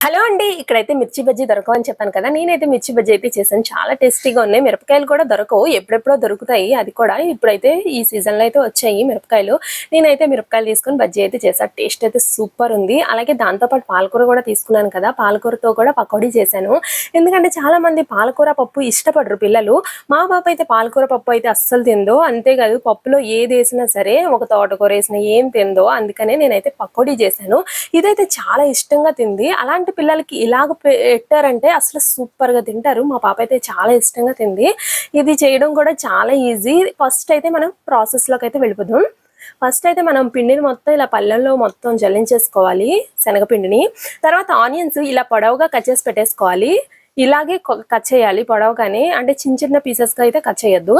Hello అండి ఇక్కడైతే మిర్చి బజ్జీ దొరకవని చెప్పాను కదా నేనైతే మిర్చి బజ్జీ అయితే చేశాను. చాలా టేస్టీగా ఉన్నాయి. మిరపకాయలు కూడా దొరకవు. ఎప్పుడెప్పుడో దొరుకుతాయి. అది కూడా ఇప్పుడైతే ఈ సీజన్లో లో అయితే వచ్చాయి మిరపకాయలు. నేనైతే మిరపకాయలు తీసుకొని బజ్జీ అయితే చేశాను టేస్ట్ అయితే సూపర్ ఉంది. అలాగే దాంతోపాటు పాలకూర కూడా తీసుకున్నాను కదా పాలకూరతో కూడా పకోడీ చేశాను. ఎందుకంటే చాలా మంది పాలకూర పప్పు ఇష్టపడరు పిల్లలు. మా పాప అయితే పాలకూర పప్పు అయితే అస్సలు తిందో. అంతేకాదు పప్పులో ఏది వేసినా సరే ఒక తోటకూర వేసినా ఏం తిందో అందుకనే నేనైతే పకోడీ చేశాను. ఇదైతే చాలా ఇష్టంగా తింది. అలాంటి పిల్లలకి ఇలాగ పెట్టారంటే అసలు సూపర్గా తింటారు. మా పాప అయితే చాలా ఇష్టంగా తింది. ఇది చేయడం కూడా చాలా ఈజీ. ఫస్ట్ అయితే మనం ప్రాసెస్లోకి అయితే వెళ్ళిపోదాం. ఫస్ట్ అయితే మనం పిండిని మొత్తం ఇలా పళ్ళల్లో మొత్తం జల్లించేసుకోవాలి శనగపిండిని. తర్వాత ఆనియన్స్ ఇలా పొడవుగా కట్ చేసి పెట్టేసుకోవాలి. ఇలాగే కట్ చేయాలి కానీ అంటే చిన్న చిన్న పీసెస్గా అయితే కట్ చేయొద్దు.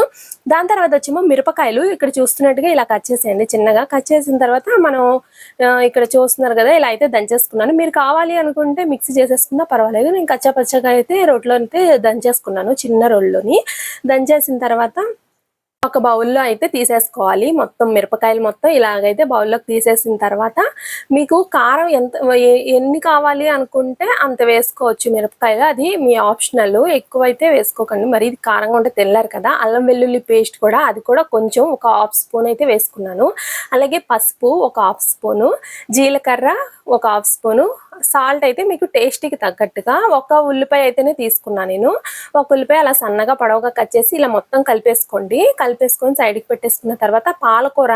దాని తర్వాత వచ్చేమో మిరపకాయలు. ఇక్కడ చూస్తున్నట్టుగా ఇలా కట్ చేసేయండి చిన్నగా. కట్ చేసిన తర్వాత మనం ఇక్కడ చూస్తున్నారు కదా ఇలా అయితే దంచేసుకున్నాను. మీరు కావాలి అనుకుంటే మిక్సీ చేసేసుకున్నా పర్వాలేదు. నేను కచ్చా పచ్చగా అయితే రోట్లో అయితే దంచేసుకున్నాను చిన్న రోల్లోని. దంచేసిన తర్వాత ఒక బౌల్లో అయితే తీసేసుకోవాలి. మొత్తం మిరపకాయలు మొత్తం ఇలాగైతే బౌల్లోకి తీసేసిన తర్వాత మీకు కారం ఎంత ఎన్ని కావాలి అనుకుంటే అంత వేసుకోవచ్చు మిరపకాయలు. అది మీ ఆప్షనల్. ఎక్కువైతే వేసుకోకండి. మరి ఇది కారంగా ఉంటే తెల్లారు కదా. అల్లం వెల్లుల్లి పేస్ట్ కూడా అది కూడా కొంచెం ఒక హాఫ్ స్పూన్ అయితే వేసుకున్నాను. అలాగే పసుపు ఒక హాఫ్ స్పూను జీలకర్ర ఒక హాఫ్ స్పూను సాల్ట్ అయితే మీకు టేస్ట్కి తగ్గట్టుగా ఒక ఉల్లిపాయ అయితేనే తీసుకున్నాను నేను. ఒక ఉల్లిపాయ అలా సన్నగా పొడవుగా కట్ చేసి ఇలా మొత్తం కలిపేసుకోండి. కలిపేసుకొని సైడ్కి పెట్టేసుకున్న తర్వాత పాలకూర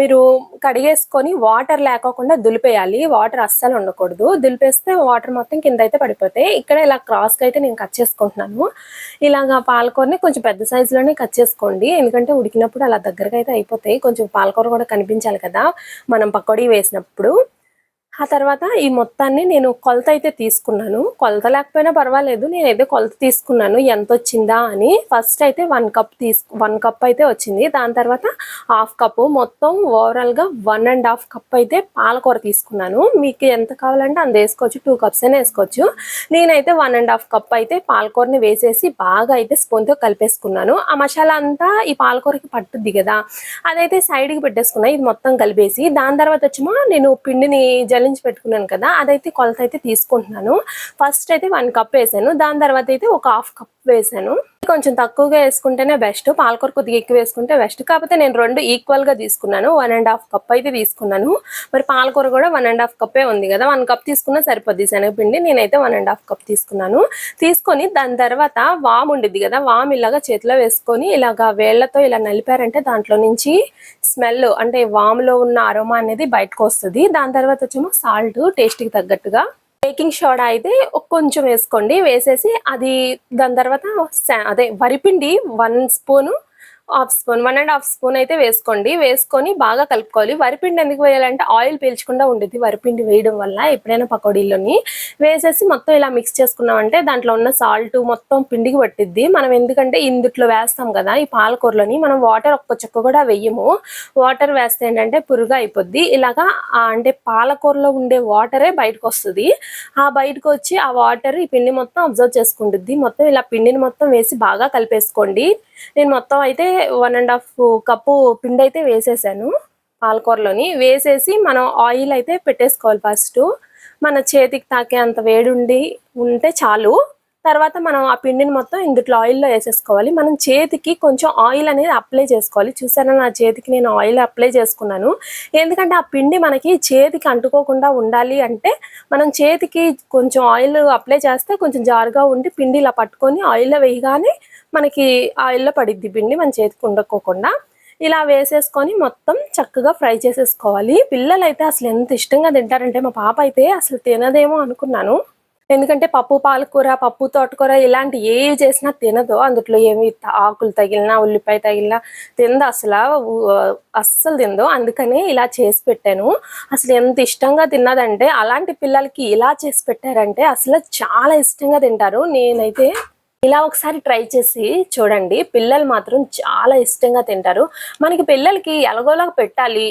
మీరు కడిగేసుకొని వాటర్ లేకోకుండా దులిపేయాలి. వాటర్ అస్సలు ఉండకూడదు. దులిపేస్తే వాటర్ మొత్తం కింద అయితే పడిపోతాయి. ఇక్కడ ఇలా క్రాస్గా అయితే నేను కట్ చేసుకుంటున్నాను. ఇలాగ పాలకూరని కొంచెం పెద్ద సైజులోనే కట్ చేసుకోండి. ఎందుకంటే ఉడికినప్పుడు అలా దగ్గరగా అయితే అయిపోతాయి. కొంచెం పాలకూర కూడా కనిపించాలి కదా. మనం పకోడీ వేసినప్పుడు. ఆ తర్వాత ఈ మొత్తాన్ని నేను కొలత అయితే తీసుకున్నాను. కొలత లేకపోయినా పర్వాలేదు నేనైతే కొలత తీసుకున్నాను. ఎంత వచ్చిందా అని. ఫస్ట్ అయితే వన్ కప్ తీసుకు వన్ కప్ అయితే వచ్చింది. దాని తర్వాత హాఫ్ కప్ మొత్తం ఓవరాల్గా వన్ అండ్ హాఫ్ కప్ అయితే పాలకూర తీసుకున్నాను. మీకు ఎంత కావాలంటే అంత వేసుకోవచ్చు. టూ కప్స్ అయినా వేసుకోవచ్చు. నేనైతే వన్ అండ్ హాఫ్ కప్ అయితే పాలకూరని వేసేసి బాగా అయితే స్పూన్తో కలిపేసుకున్నాను. ఆ మసాలా అంతా ఈ పాలకూరకి పట్టుద్ది కదా. అదైతే సైడ్కి పెట్టేసుకున్నాను ఇది మొత్తం కలిపేసి దాని తర్వాత వచ్చేమో నేను పిండిని జల్లించి పెట్టుకున్నాను కదా అదైతే కొలత అయితే తీసుకుంటున్నాను. ఫస్ట్ అయితే వన్ కప్ వేసాను. దాని తర్వాత అయితే ఒక హాఫ్ కప్ వేసాను. కొంచెం తక్కువగా వేసుకుంటేనే బెస్ట్ పాలకూర కొద్దిగా ఎక్కువ వేసుకుంటే బెస్ట్ కాకపోతే నేను రెండు ఈక్వల్గా తీసుకున్నాను. వన్ అండ్ హాఫ్ కప్ అయితే తీసుకున్నాను. మరి పాలకూర కూడా వన్ అండ్ హాఫ్ కప్పే ఉంది కదా. వన్ కప్ తీసుకున్నా సరిపోద్ది శనగపిండి. నేనైతే వన్ అండ్ హాఫ్ కప్ తీసుకున్నాను. తీసుకొని దాని తర్వాత వామ్ ఉండిద్ది కదా. వామ్ ఇలాగా చేతిలో వేసుకొని ఇలాగా వేళ్ళతో ఇలా నలిపారంటే దాంట్లో నుంచి స్మెల్ అంటే వామ్లో ఉన్న అరోమా అనేది బయటకు వస్తుంది. దాని తర్వాత వచ్చేమో సాల్ట్ టేస్ట్కి తగ్గట్టుగా బేకింగ్ సోడా అయితే కొంచెం వేసుకోండి. వేసేసి అది దాని తర్వాత అదే వరిపిండి one spoon half spoon one and half spoon అయితే వేసుకోండి. వేసుకొని బాగా కలుపుకోవాలి. వరిపిండి ఎందుకు వేయాలంటే ఆయిల్ పీల్చకుండా ఉండేది. వరిపిండి వేయడం వల్ల ఎప్పుడైనా పకోడీలోని వేసేసి మొత్తం ఇలా మిక్స్ చేసుకున్నామంటే దాంట్లో ఉన్న సాల్ట్ మొత్తం పిండికి పట్టిద్ది. మనం ఎందుకంటే ఇందుట్లో వేస్తాం కదా ఈ పాలకూరలోని మనం వాటర్ ఒక్క చుక్క కూడా వెయ్యము వాటర్ వేస్తే ఏంటంటే పురుగు అయిపోద్ది. ఇలాగా అంటే పాలకూరలో ఉండే వాటరే బయటకు వస్తుంది. ఆ బయటకు వచ్చి ఆ వాటర్ ఈ పిండి మొత్తం అబ్జర్వ్ చేసుకుంటుంది మొత్తం ఇలా పిండిని మొత్తం వేసి బాగా కలిపేసుకోండి. నేను మొత్తం అయితే వన్ అండ్ హాఫ్ కప్పు పిండి అయితే వేసేసాను పాలకూరలోని. వేసేసి మనం ఆయిల్ అయితే పెట్టేసుకోవాలి ఫస్ట్ మన చేతికి తాకే అంత వేడి ఉండి ఉంటే చాలు. తర్వాత మనం ఆ పిండిని మొత్తం ఇందుట్లో ఆయిల్లో వేసేసుకోవాలి. మనం చేతికి కొంచెం ఆయిల్ అనేది అప్లై చేసుకోవాలి. చూసారా నా చేతికి నేను ఆయిల్ అప్లై చేసుకున్నాను. ఎందుకంటే ఆ పిండి మనకి చేతికి అంటుకోకుండా ఉండాలి అంటే మనం చేతికి కొంచెం ఆయిల్ అప్లై చేస్తే కొంచెం జారుగా ఉండి పిండి ఇలా పట్టుకొని ఆయిల్లో వేయగానే మనకి ఆయిల్లో పడిద్ది పిండి మన చేతికి ఉండకోకుండా. ఇలా వేసేసుకొని మొత్తం చక్కగా ఫ్రై చేసేసుకోవాలి. పిల్లలు అయితే అసలు ఎంత ఇష్టంగా తింటారంటే మా పాప అయితే అసలు తినదేమో అనుకున్నాను. ఎందుకంటే పప్పు పాలకూర పప్పు తోటకూర ఇలాంటి ఏవి చేసినా తినదు. అందులో ఏమి ఆకులు తగిలినా ఉల్లిపాయ తగిలినా తిందు అసలు. అస్సలు తిందు. అందుకనే ఇలా చేసి పెట్టాను. అసలు ఎంత ఇష్టంగా తిన్నదంటే అలాంటి పిల్లలకి ఇలా చేసి పెట్టారంటే అసలు చాలా ఇష్టంగా తింటారు. నేనైతే ఇలా ఒకసారి ట్రై చేసి చూడండి. పిల్లలు మాత్రం చాలా ఇష్టంగా తింటారు. మనకి పిల్లలకి ఎలాగోలాగా పెట్టాలి.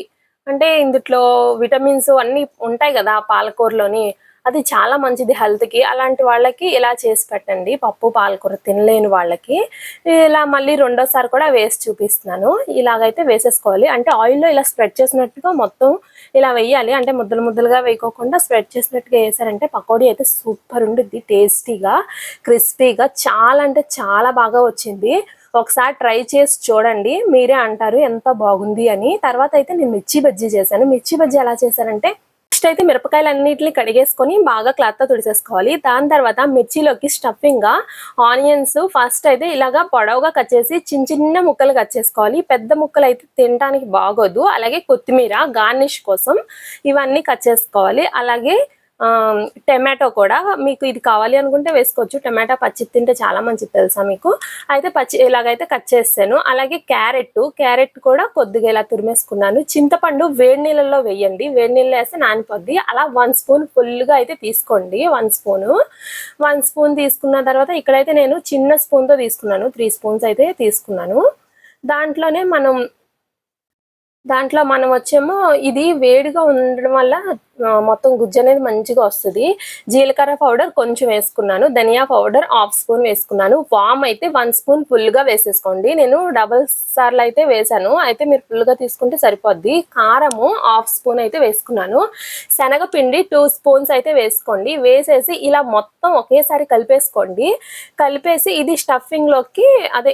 అంటే ఇందులో విటమిన్స్ అన్నీ ఉంటాయి కదా పాలకూరలోని. అది చాలా మంచిది హెల్త్కి అలాంటి వాళ్ళకి ఇలా చేసి పెట్టండి. పప్పు పాలకూర తినలేని వాళ్ళకి. ఇలా మళ్ళీ రెండోసారి కూడా వేసి చూపిస్తున్నాను. ఇలాగైతే వేసేసుకోవాలి. అంటే ఆయిల్లో ఇలా స్ప్రెడ్ చేసినట్టుగా మొత్తం ఇలా వేయాలి. అంటే ముద్దలు ముద్దలుగా వేయకోకుండా స్ప్రెడ్ చేసినట్టుగా వేసారంటే పకోడీ అయితే సూపర్ ఉండిద్ది. టేస్టీగా క్రిస్పీగా చాలా అంటే చాలా బాగా వచ్చింది. ఒకసారి ట్రై చేసి చూడండి. మీరే అంటారు ఎంత బాగుంది అని. తర్వాత అయితే నేను మిర్చి బజ్జీ చేశాను. మిర్చి బజ్జీ ఎలా చేశానంటే నెక్స్ట్ అయితే మిరపకాయలు అన్నిటిని కడిగేసుకొని బాగా క్లాత్తో తుడిసేసుకోవాలి. దాని తర్వాత మిర్చిలోకి స్టఫింగ్గా ఆనియన్స్ ఫస్ట్ అయితే ఇలాగా పొడవుగా కట్ చేసి చిన్న చిన్న ముక్కలు కట్ చేసుకోవాలి. పెద్ద ముక్కలు అయితే తినడానికి బాగోదు. అలాగే కొత్తిమీర గార్నిష్ కోసం ఇవన్నీ కట్ చేసుకోవాలి. అలాగే టమాటో కూడా మీకు ఇది కావాలి అనుకుంటే వేసుకోవచ్చు. టమాటా పచ్చి తింటే చాలా మంచిది తెలుసా మీకు? అయితే పచ్చి ఇలాగైతే కట్ చేస్తాను. అలాగే క్యారెట్ క్యారెట్ కూడా కొద్దిగా ఇలా తురిమేసుకున్నాను. చింతపండు వేడి నీళ్ళల్లో వేయండి. వేడి నీళ్ళు వేస్తే నానిపోద్ది. అలా వన్ స్పూన్ ఫుల్గా అయితే తీసుకోండి. One spoon. వన్ స్పూన్ తీసుకున్న తర్వాత ఇక్కడైతే నేను చిన్న స్పూన్తో తీసుకున్నాను. త్రీ స్పూన్స్ అయితే తీసుకున్నాను. దాంట్లోనే మనం దాంట్లో మనం వచ్చేమో ఇది వేడిగా ఉండడం వల్ల మొత్తం గుజ్జు అనేది మంచిగా వస్తుంది. జీలకర్ర పౌడర్ కొంచెం వేసుకున్నాను. ధనియా పౌడర్ హాఫ్ స్పూన్ వేసుకున్నాను. వామ్ అయితే వన్ స్పూన్ ఫుల్గా వేసేసుకోండి. నేను డబల్ సార్లు అయితే వేసాను. అయితే మీరు ఫుల్గా తీసుకుంటే సరిపోద్ది. కారము హాఫ్ స్పూన్ అయితే వేసుకున్నాను. శనగపిండి టూ స్పూన్స్ అయితే వేసుకోండి. వేసేసి ఇలా మొత్తం ఒకేసారి కలిపేసుకోండి. కలిపేసి ఇది స్టఫింగ్లోకి అదే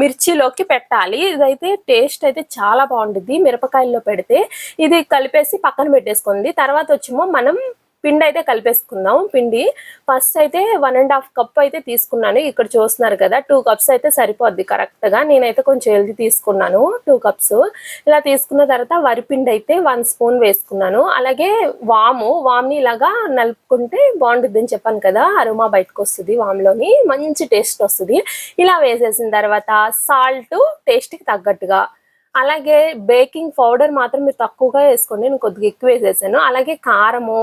మిర్చిలోకి పెట్టాలి. ఇదైతే టేస్ట్ అయితే చాలా బాగుంటుంది మిరపకాయల్లో పెడితే ఇది కలిపేసి పక్కన పెట్టేసుకోండి. తర్వాత తర్వాత వచ్చేమో మనం పిండి అయితే కలిపేసుకుందాం. పిండి ఫస్ట్ అయితే వన్ అండ్ హాఫ్ కప్ అయితే తీసుకున్నాను. ఇక్కడ చూస్తున్నారు కదా టూ కప్స్ అయితే సరిపోద్ది కరెక్ట్గా. నేనైతే కొంచెం హెల్దీ తీసుకున్నాను టూ కప్స్. ఇలా తీసుకున్న తర్వాత వరిపిండి అయితే వన్ స్పూన్ వేసుకున్నాను. అలాగే వాము వామ్ని ఇలాగా నలుపుకుంటే బాగుంటుంది అని చెప్పాను కదా అరుమా బయటకు వస్తుంది వామ్లోని మంచి టేస్ట్ వస్తుంది ఇలా వేసేసిన తర్వాత సాల్ట్ టేస్ట్కి తగ్గట్టుగా అలాగే బేకింగ్ పౌడర్ మాత్రం మీరు తక్కువగా వేసుకోండి. నేను కొద్దిగా ఎక్కువ వేసేసాను. అలాగే కారము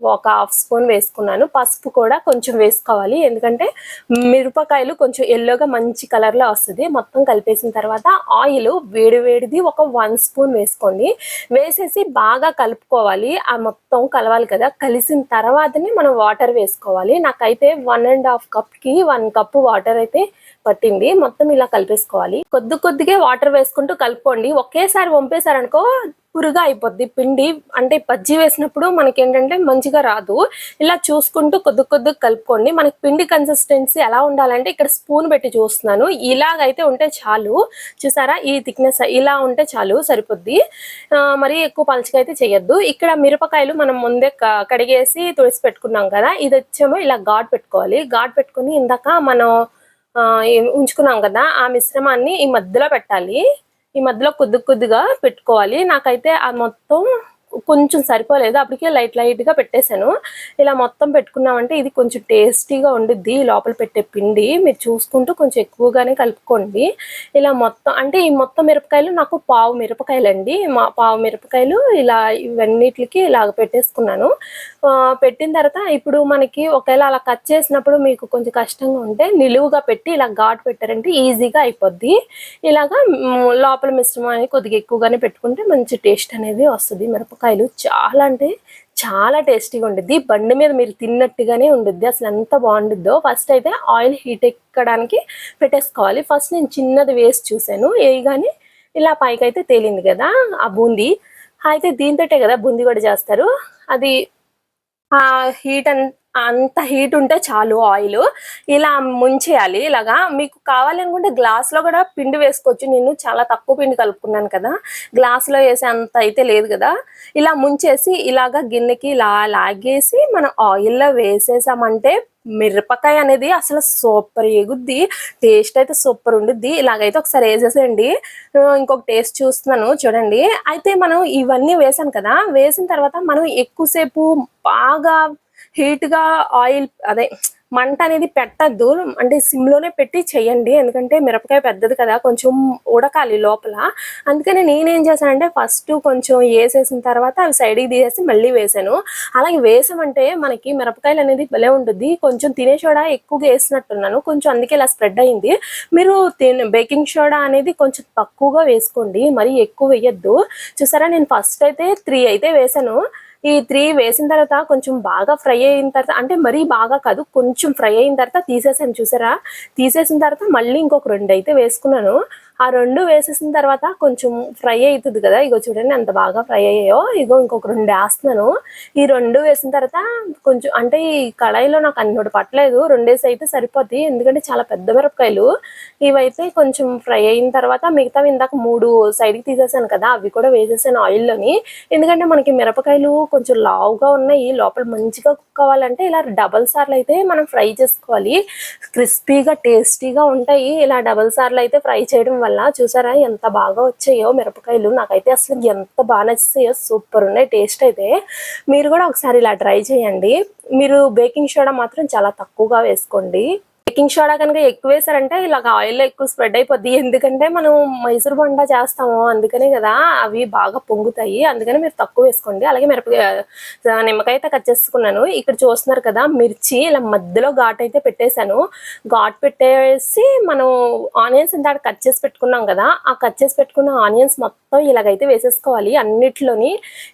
ఒక హాఫ్ స్పూన్ వేసుకున్నాను. పసుపు కూడా కొంచెం వేసుకోవాలి. ఎందుకంటే మిరపకాయలు కొంచెం ఎల్లోగా మంచి కలర్లో వస్తుంది. మొత్తం కలిపేసిన తర్వాత ఆయిల్ వేడివేడిది ఒక వన్ స్పూన్ వేసుకోండి. వేసేసి బాగా కలుపుకోవాలి. ఆ మొత్తం కలవాలి కదా. కలిసిన తర్వాతనే మనం వాటర్ వేసుకోవాలి. నాకైతే వన్ అండ్ హాఫ్ కప్కి వన్ కప్ వాటర్ అయితే పట్టింది. మొత్తం ఇలా కలిపేసుకోవాలి. కొద్ది కొద్దిగా వాటర్ వేసుకుంటూ కలుపుకోండి. ఒకేసారి వంపేశారనుకో పురుగా అయిపోద్ది. పిండి అంటే బజ్జీ వేసినప్పుడు మనకి ఏంటంటే మంచిగా రాదు. ఇలా చూసుకుంటూ కొద్ది కొద్దిగా కలుపుకోండి. మనకి పిండి కన్సిస్టెన్సీ ఎలా ఉండాలంటే ఇక్కడ స్పూన్ పెట్టి చూస్తున్నాను. ఇలాగైతే ఉంటే చాలు. చూసారా? ఈ థిక్నెస్ ఇలా ఉంటే చాలు సరిపోద్ది. మరి మరీ ఎక్కువ పలుచగా అయితే చేయొద్దు ఇక్కడ మిరపకాయలు మనం ముందే క- కడిగేసి తుడిసి పెట్టుకున్నాం కదా ఇది వచ్చేమో ఇలా ఘాట్ పెట్టుకోవాలి. ఘాట్ పెట్టుకొని ఇందాక మనం ఉంచుకున్నాం కదా ఆ మిశ్రమాన్ని ఈ మధ్యలో పెట్టాలి. ఈ మధ్యలో కొద్ది కొద్దిగా పెట్టుకోవాలి. నాకైతే ఆ మొత్తం కొంచెం సరిపోలేదు. అప్పటికే లైట్ లైట్గా పెట్టేశాను. ఇలా మొత్తం పెట్టుకున్నామంటే ఇది కొంచెం టేస్టీగా ఉండిద్ది. లోపల పెట్టే పిండి మీరు చూసుకుంటూ కొంచెం ఎక్కువగానే కలుపుకోండి. ఇలా మొత్తం అంటే ఈ మొత్తం మిరపకాయలు నాకు పావు మిరపకాయలు అండి మా పావు మిరపకాయలు ఇలా ఇవన్నిటికి ఇలాగ పెట్టేసుకున్నాను. పెట్టిన తర్వాత ఇప్పుడు మనకి ఒకవేళ అలా కట్ చేసినప్పుడు మీకు కొంచెం కష్టంగా ఉంటే నిలువుగా పెట్టి ఇలా ఘాటు పెట్టారంటే ఈజీగా అయిపోద్ది. ఇలాగా లోపల మిశ్రమాన్ని కొద్దిగా ఎక్కువగానే పెట్టుకుంటే మంచి టేస్ట్ అనేది వస్తుంది. మిరపకాయ మిరపకాయలు చాలా అంటే చాలా టేస్టీగా ఉండిద్ది. బండి మీద మీరు తిన్నట్టుగానే ఉండిద్ది. అసలు ఎంత బాగుండిద్దో. ఫస్ట్ అయితే ఆయిల్ హీట్ ఎక్కడానికి పెట్టేసుకోవాలి. ఫస్ట్ నేను చిన్నది వేసి చూశాను. వేయగానే ఇలా పైకి అయితే తేలింది కదా ఆ బూందీ. అయితే దీంతోటే కదా బూందీ కూడా చేస్తారు. అది ఆ హీట్ అంత అంత హీట్ ఉంటే చాలు ఆయిల్. ఇలా ముంచేయాలి. ఇలాగా మీకు కావాలనుకుంటే గ్లాస్లో కూడా పిండి వేసుకోవచ్చు. నేను చాలా తక్కువ పిండి కలుపుకున్నాను కదా. గ్లాస్లో వేసే అంత అయితే లేదు కదా. ఇలా ముంచేసి ఇలాగా గిన్నెకి ఇలా లాగేసి మనం ఆయిల్లో వేసేసామంటే మిరపకాయ అనేది అసలు సూపర్ ఎగుద్ది. టేస్ట్ అయితే సూపర్ ఉండుద్ది. ఇలాగైతే ఒకసారి వేసేసేయండి. ఇంకొక టేస్ట్ చూస్తున్నాను. చూడండి. అయితే మనం ఇవన్నీ వేసాం కదా. వేసిన తర్వాత మనం ఎక్కువసేపు బాగా హీట్గా ఆయిల్ అదే మంట అనేది పెట్టద్దు. అంటే సిమ్లోనే పెట్టి చేయండి. ఎందుకంటే మిరపకాయ పెద్దది కదా కొంచెం ఉడకాలి లోపల. అందుకని నేనేం చేశానంటే ఫస్ట్ కొంచెం వేసేసిన తర్వాత అవి సైడ్కి తీసేసి మళ్ళీ వేసాను. అలాగే వేసామంటే మనకి మిరపకాయలు అనేది భలే ఉంటుంది కొంచెం తినే సోడా ఎక్కువగా వేసినట్టున్నాను. కొంచెం అందుకే ఇలా స్ప్రెడ్ అయింది. మీరు బేకింగ్ సోడా అనేది కొంచెం తక్కువగా వేసుకోండి. మరి ఎక్కువ వేయద్దు. చూసారా నేను ఫస్ట్ అయితే త్రీ అయితే వేసాను. ఈ త్రీ వేసిన తర్వాత కొంచెం బాగా ఫ్రై అయిన తర్వాత అంటే మరీ బాగా కాదు కొంచెం ఫ్రై అయిన తర్వాత తీసేసాను చూసారా? తీసేసిన తర్వాత మళ్ళీ ఇంకొక రెండు అయితే వేసుకున్నాను. ఆ రెండు వేసేసిన తర్వాత కొంచెం ఫ్రై అవుతుంది కదా. ఇగో చూడండి ఎంత బాగా ఫ్రై అయ్యాయో. ఇగో ఇంకొక రెండు వేస్తున్నాను. ఈ రెండు వేసిన తర్వాత కొంచెం అంటే ఈ కళాయిలో నాకు అన్నోటి పట్టలేదు. రెండేసి అయితే సరిపోద్ది. ఎందుకంటే చాలా పెద్ద మిరపకాయలు. ఇవైతే కొంచెం ఫ్రై అయిన తర్వాత మిగతా ఇందాక మూడు సైడ్కి తీసేసాను కదా. అవి కూడా వేసేసాను ఆయిల్లోని ఎందుకంటే మనకి మిరపకాయలు కొంచెం లావుగా ఉన్నాయి. లోపల మంచిగా కుక్ అవ్వాలంటే ఇలా డబల్ సార్లు అయితే మనం ఫ్రై చేసుకోవాలి. క్రిస్పీగా టేస్టీగా ఉంటాయి. ఇలా డబల్ సార్లు అయితే ఫ్రై చేయడం వల్ల చూసారా ఎంత బాగా వచ్చాయో మిరపకాయలు. నాకైతే అసలు ఎంత బాగా నచ్చాయో సూపర్ ఉన్నాయి టేస్ట్ అయితే. మీరు కూడా ఒకసారి ఇలా ట్రై చేయండి. మీరు బేకింగ్ సోడా మాత్రం చాలా తక్కువగా వేసుకోండి. బేకింగ్ సోడా కనుక ఎక్కువ వేసారంటే ఇలాగ ఆయిల్ ఎక్కువ స్ప్రెడ్ అయిపోద్ది. ఎందుకంటే మనం మైసూర్ బొండా చేస్తాము అందుకనే కదా అవి బాగా పొంగుతాయి. అందుకని మీరు తక్కువ వేసుకోండి. అలాగే మిరప నిమ్మకాయ అయితే కట్ చేసుకున్నాను. ఇక్కడ చూస్తున్నారు కదా మిర్చి ఇలా మధ్యలో ఘాట్ అయితే పెట్టేశాను. ఘాట్ పెట్టేసి మనం ఆనియన్స్ ఇంత కట్ చేసి పెట్టుకున్నాం కదా ఆ కట్ చేసి పెట్టుకున్న ఆనియన్స్ మొత్తం ఇలాగైతే వేసేసుకోవాలి. అన్నిట్లోని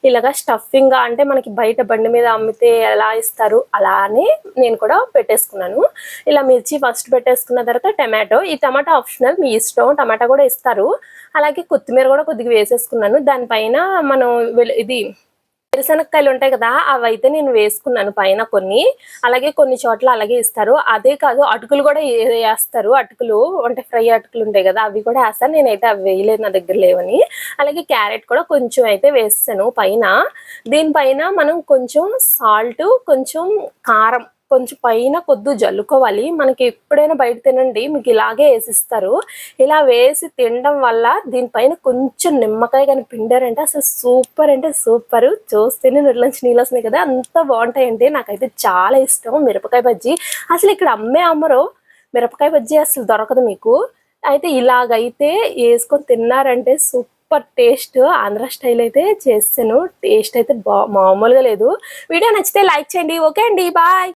ఇలాగ స్టఫింగ్ అంటే మనకి బయట బండి మీద అమ్మితే ఎలా ఇస్తారు అలానే నేను కూడా పెట్టేసుకున్నాను. ఇలా మిర్చి ఫస్ట్ పెట్టేసుకున్న తర్వాత టమాటో ఈ టమాటో ఆప్షనల్ మీ ఇష్టం టమాటా కూడా ఇస్తారు. అలాగే కొత్తిమీర కూడా కొద్దిగా వేసేసుకున్నాను. దానిపైన మనం ఇది వేరుశనక్కాయలు ఉంటాయి కదా అవి అయితే నేను వేసుకున్నాను పైన కొన్ని. అలాగే కొన్ని చోట్ల అలాగే ఇస్తారు. అదే కాదు అటుకులు కూడా వేస్తారు. అటుకులు అంటే ఫ్రై అటుకులు ఉంటాయి కదా అవి కూడా వేస్తాను నేనైతే అవి వేయలేదు నా దగ్గర లేవని. అలాగే క్యారెట్ కూడా కొంచెం అయితే వేస్తాను పైన. దీనిపైన మనం కొంచెం సాల్ట్ కొంచెం కారం కొంచెం పైన కొద్దు జల్లుకోవాలి. మనకి ఎప్పుడైనా బయట తినండి మీకు ఇలాగే వేసిస్తారు. ఇలా వేసి తినడం వల్ల దీనిపైన కొంచెం నిమ్మకాయ కానీ పిండారంటే అసలు సూపర్ అంటే సూపర్. చూస్తేనే నోట్లోంచి నీళ్ళు వస్తున్నాయి కదా అంత బాగుంటాయండి. నాకైతే చాలా ఇష్టం మిరపకాయ బజ్జీ. అసలు ఇక్కడ అమ్మే అమ్మరు మిరపకాయ బజ్జీ అసలు దొరకదు మీకు. అయితే ఇలాగైతే వేసుకొని తిన్నారంటే సూపర్ టేస్ట్. ఆంధ్ర స్టైల్ అయితే చేస్తాను. టేస్ట్ అయితే బా మామూలుగా లేదు. వీడియో నచ్చితే లైక్ చేయండి. ఓకే అండి. బాయ్.